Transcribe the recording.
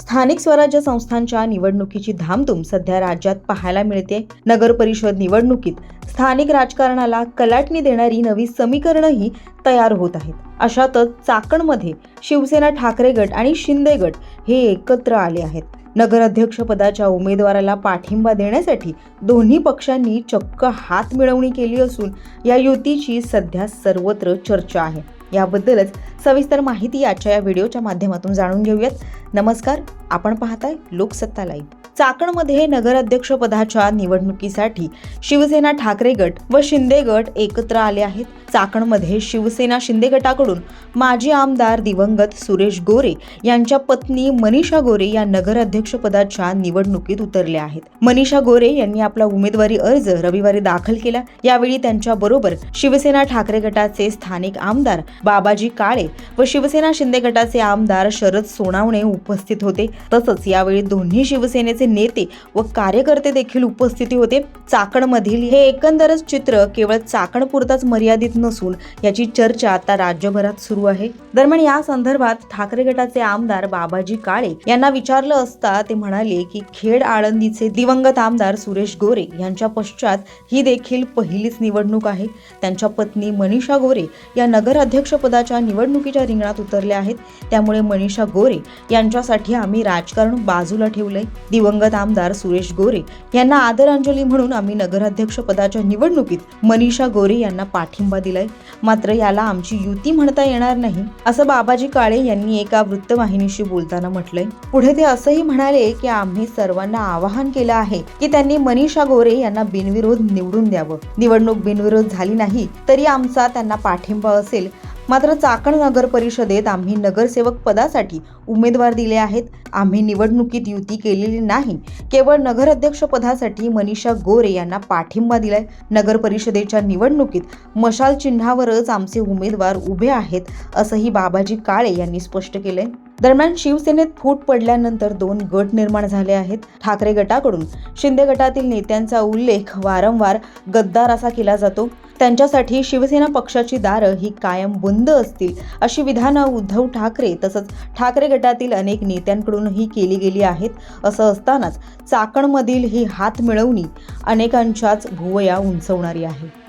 स्थानिक स्वराज्य संस्थांच्या निवडणुकीची धामधूम सध्या राज्यात पाहायला मिळते. नगर परिषद निवडणुकीत स्थानिक राजकारणाला कलाटणी देणारी नवी समीकरणंही तयार होत आहेत. अशातच चाकणमध्ये शिवसेना ठाकरे गट आणि शिंदे गट हे एकत्र आले आहेत. नगराध्यक्षपदाच्या उमेदवाराला पाठिंबा देण्यासाठी दोन्ही पक्षांनी चक्क हात मिळवणी केली असून या युतीची सध्या सर्वत्र चर्चा आहे. याबद्दलच सविस्तर माहिती आजच्या या व्हिडिओच्या माध्यमातून जाणून घेऊयात. नमस्कार आपण पाहताय लोकसत्ता लाईव्ह. चाकणमध्ये नगराध्यक्षपदाच्या निवडणुकीसाठी शिवसेना ठाकरे गट व शिंदे गट एकत्र आले आहेत. चाकणमध्ये शिवसेना शिंदे गटाकडून माजी आमदार दिवंगत सुरेश गोरे यांच्या पत्नी मनीषा गोरे या नगराध्यक्षपदाच्या निवडणुकीत उतरल्या आहेत. मनीषा गोरे यांनी आपला उमेदवारी अर्ज रविवारी दाखल केला. यावेळी त्यांच्या बरोबर शिवसेना ठाकरे गटाचे स्थानिक आमदार बाबाजी काळे व शिवसेना शिंदे गटाचे आमदार शरद सोनावणे उपस्थित होते. तसंच यावेळी दोन्ही शिवसेनेचे नेते व कार्यकर्ते देखील उपस्थिती होते. चाकणमधील हे एकंदरच चित्र केवळ चाकणपुरताच मर्यादित नसून याची चर्चा आता राज्यभरात सुरू आहे. दरम्यान या संदर्भात ठाकरे गटाचे आमदार बाबाजी काळे यांना विचारलं असता ते म्हणाले की खेड आळंदीचे दिवंगत आमदार सुरेश गोरे यांच्या पश्चात ही देखील पहिलीच निवडणूक आहे. त्यांच्या पत्नी मनीषा गोरे या नगराध्यक्षपदाच्या निवडणुकीच्या रिंगणात उतरल्या आहेत. त्यामुळे मनीषा गोरे यांच्यासाठी आम्ही राजकारण बाजूला ठेवलंय. दिवंगत आमदार सुरेश गोरे यांना आदरांजली म्हणून आम्ही नगराध्यक्षपदाच्या निवडणुकीत मनीषा गोरे यांना पाठिंबा दिलाय. मात्र याला आमची युती म्हणता येणार नाही असं बाबाजी काळे यांनी एका वृत्तवाहिनीशी बोलताना म्हटलंय. पुढे ते असंही म्हणाले की आम्ही सर्वांना आवाहन केलं आहे की त्यांनी मनीषा गोरे यांना बिनविरोध निवडून द्यावं. निवडणूक बिनविरोध झाली नाही तरी आमचा त्यांना पाठिंबा असेल मात्र चाकण नगर परिषदेत आम्ही नगरसेवक पदासाठी उमेदवार दिले आहेत. आम्ही निवडणुकीत युती केलेली नाही. केवळ नगराध्यक्ष पदासाठी मनीषा गोरे यांना पाठिंबा दिलाय. नगर परिषदेच्या निवडणुकीत मशाल चिन्हावरच आमचे उमेदवार उभे आहेत असंही बाबाजी काळे यांनी स्पष्ट केलंय. दरम्यान शिवसेनेत फूट पडल्यानंतर दोन गट निर्माण झाले आहेत. ठाकरे गटाकडून शिंदे गटातील नेत्यांचा उल्लेख वारंवार गद्दार असा केला जातो. त्यांच्यासाठी शिवसेना पक्षाची दारं ही कायम बंद असतील अशी विधानं उद्धव ठाकरे तसंच ठाकरे गटातील अनेक नेत्यांकडूनही केली गेली आहेत असं असतानाच चाकणमधील ही हात मिळवणी अनेकांच्याच भुवया उंचवणारी आहे.